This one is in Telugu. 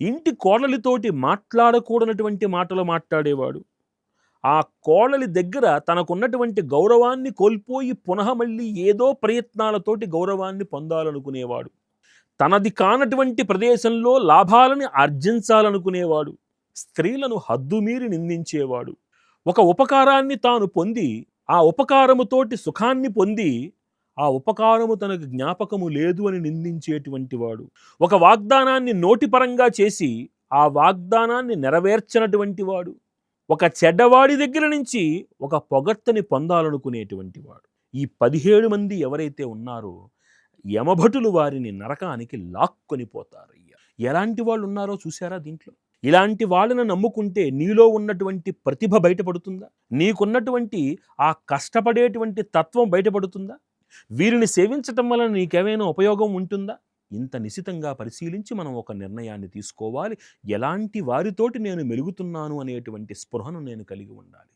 ఇంటి కోడలితోటి మాట్లాడకూడనటువంటి మాటలు మాట్లాడేవాడు. ఆ కోడలి దగ్గర తనకున్నటువంటి గౌరవాన్ని కోల్పోయి పునః మళ్ళీ ఏదో ప్రయత్నాలతోటి గౌరవాన్ని పొందాలనుకునేవాడు. తనది కానటువంటి ప్రదేశంలో లాభాలని ఆర్జించాలనుకునేవాడు. స్త్రీలను హద్దుమీరి నిందించేవాడు. ఒక ఉపకారాన్ని తాను పొంది ఆ ఉపకారముతోటి సుఖాన్ని పొంది ఆ ఉపకారము తనకు జ్ఞాపకము లేదు అని నిందించేటువంటి వాడు. ఒక వాగ్దానాన్ని నోటిపరంగా చేసి ఆ వాగ్దానాన్ని నెరవేర్చనటువంటి వాడు. ఒక చెడ్డవాడి దగ్గర నుంచి ఒక పొగత్తని పొందాలనుకునేటువంటి వాడు. ఈ పదిహేడు మంది ఎవరైతే ఉన్నారో యమభటులు వారిని నరకానికి లాక్కొని పోతారు ఎలాంటి వాళ్ళు ఉన్నారో చూసారా దీంట్లో? ఇలాంటి వాళ్ళని నమ్ముకుంటే నీలో ఉన్నటువంటి ప్రతిభ బయటపడుతుందా? నీకున్నటువంటి ఆ కష్టపడేటువంటి తత్వం బయటపడుతుందా? వీరిని సేవించటం వలన నీకేమైనా ఉపయోగం ఉంటుందా? ఇంత నిశితంగా పరిశీలించి మనం ఒక నిర్ణయాన్ని తీసుకోవాలి. ఎలాంటి వారితోటి నేను మెలుగుతున్నాను అనేటువంటి స్పృహను నేను కలిగి ఉండాలి.